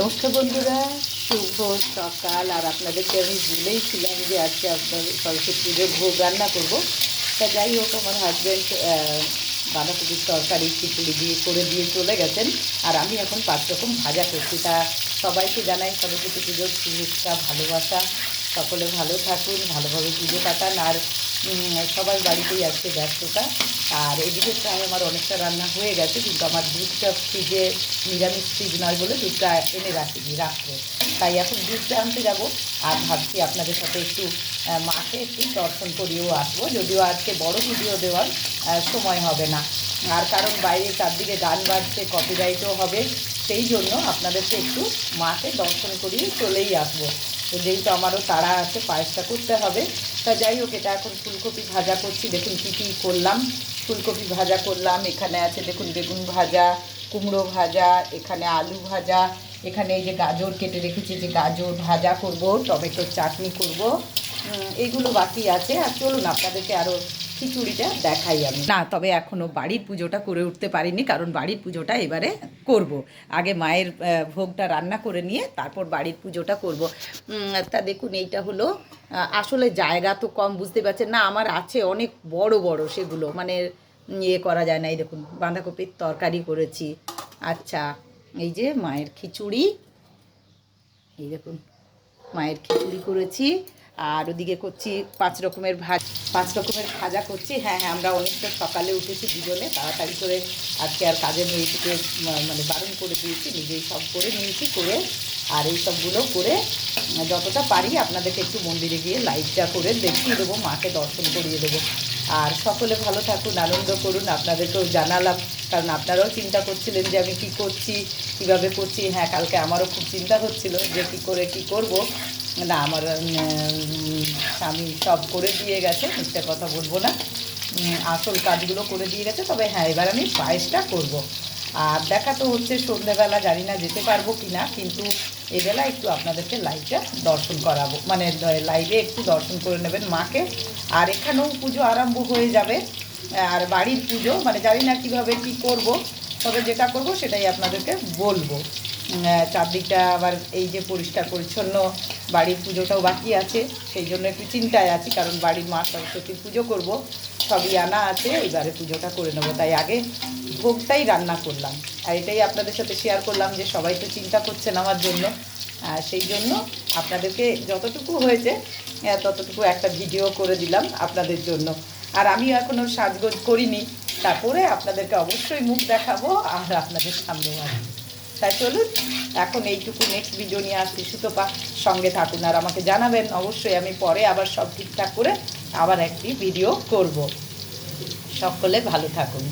নমস্কার বন্ধুরা, শুভ সকাল। আর আপনাদেরকে আমি বলেইছিলাম যে আজকে আপনাদের সরস্বতী পুজোর ভোগ রান্না করব। তা যাই হোক, আমার হাজব্যান্ড বাঁধাকপির তরকারি, খিচুড়ি দিয়ে করে দিয়ে চলে গেছেন। আর আমি এখন পাঁচ রকম ভাজা করছি। তা সবাইকে জানাই সরস্বতী পুজোর শুভেচ্ছা, ভালোবাসা। সকলে ভালো থাকুন, ভালোভাবে পুজো কাটান। আর সবার বাড়িতেই আজকে ব্যস্ততা। আর এদিকে প্রায় আমার অনেকটা রান্না হয়ে গেছে, কিন্তু আমার দুধটা ফ্রিজে নিরামিষ ফ্রিজ নয় বলে দুধটা এনে রাখিনি, রাত্রে। তাই এখন দুধটা আনতে যাব আর ভাবছি আপনাদের সাথে একটু মাকে একটু দর্শন করিয়েও আসব। যদিও আজকে বড় ভিডিও দেওয়ার সময় হবে না। আর কারণ বাইরে চারদিকে গান বাজছে কপিরাইটও হবে, সেই জন্য আপনাদেরকে একটু মাকে দর্শন করিয়ে চলেই আসব। তো যেহেতু আমারও তাড়া আছে, পায়েসটা করতে হবে, তা যাই হোক, এটা এখন ফুলকপি ভাজা করছি, দেখুন কী কী করলাম। ফুলকপি ভাজা করলাম, এখানে আছে দেখুন বেগুন ভাজা, কুমড়ো ভাজা, এখানে আলু ভাজা, এখানে এই যে গাজর কেটে রেখেছি, যে গাজর ভাজা করব, টমেটোর চাটনি করব এইগুলো বাকি আছে। আর চলুন, আপনাদেরকে আরও খিচুড়িটা দেখাই আমি। না, তবে এখনও বাড়ির পুজোটা করে উঠতে পারিনি, কারণ বাড়ির পুজোটা এবারে করব। আগে মায়ের ভোগটা রান্না করে নিয়ে তারপর বাড়ির পুজোটা করব। তা দেখুন, এইটা হলো আসলে জায়গা তো কম, বুঝতে পারছেন না, আমার আছে অনেক বড় বড় সেগুলো মানে ইয়ে করা যায় না, এই দেখুন, বাঁধাকপির তরকারি করেছি। আচ্ছা এই যে মায়ের খিচুড়ি, এই দেখুন, মায়ের খিচুড়ি করেছি। আর ওদিকে করছি পাঁচ রকমের ভাজ, পাঁচ রকমের ভাজা করছি। হ্যাঁ হ্যাঁ আমরা অনেকটা সকালে উঠেছি দুজনে, তাড়াতাড়ি করে আজকে আর কাজের মেয়েটিকে মানে বারণ করে দিয়েছি, নিজেই সব করে নিয়েছি, করে আর এই সবগুলো করে যতটা পারি আপনাদেরকে একটু মন্দিরে গিয়ে লাইভটা করে দেখিয়ে দেবো, মাকে দর্শন করিয়ে দেবো। আর সকলে ভালো থাকুন, আনন্দ করুন, আপনাদেরকেও জানালাম, কারণ আপনারাও চিন্তা করছিলেন যে আমি কি করছি, কীভাবে করছি। হ্যাঁ কালকে আমারও খুব চিন্তা হচ্ছিল যে কি করে কি করব। না, আমার স্বামী সব করে দিয়ে গেছে, মিথ্যে কথা বলব না। আসল কাজগুলো করে দিয়ে গেছে, তবে হ্যাঁ এবার আমি পায়েসটা করব। আর দেখা তো হচ্ছে সন্ধ্যেবেলা, জানি না যেতে পারব কি না, কিন্তু এবেলা একটু আপনাদেরকে লাইভটা দর্শন করাবো। মানে লাইভে একটু দর্শন করে নেবেন মাকে। আর এখানেও পুজো আরম্ভ হয়ে যাবে, আর বাড়ির পুজো মানে জানি না কীভাবে কী করব, তবে যেটা করব সেটাই আপনাদেরকে বলব। চারদিকটা আবার এই যে পরিষ্কার পরিচ্ছন্ন, বাড়ির পুজোটাও বাকি আছে, সেই জন্য একটু চিন্তায় আছি, কারণ বাড়ির মা সরস্বতীর পুজো করব, সবই আনা আছে, এবারে পুজোটা করে নেব। তাই আগে ভোগটাই রান্না করলাম। আর এটাই আপনাদের সাথে শেয়ার করলাম যে সবাই তো চিন্তা করছেন আমার জন্য। সেই জন্য আপনাদেরকে যতটুকু হয়েছে ততটুকু একটা ভিডিও করে দিলাম আপনাদের জন্য। আর আমিও এখনও সাজগোজ করিনি, তারপরে আপনাদেরকে অবশ্যই মুখ দেখাবো আর আপনাদের সামনেও আসব। তাই চলুন। এখন এইটুকু নেক্সট ভিডিও নিয়ে আসছি। সুতপা সঙ্গে থাকুন আর আমাকে জানাবেন। অবশ্যই আমি পরে আবার সব ঠিকঠাক করে আবার একটি ভিডিও করব। সকলে ভালো থাকুন।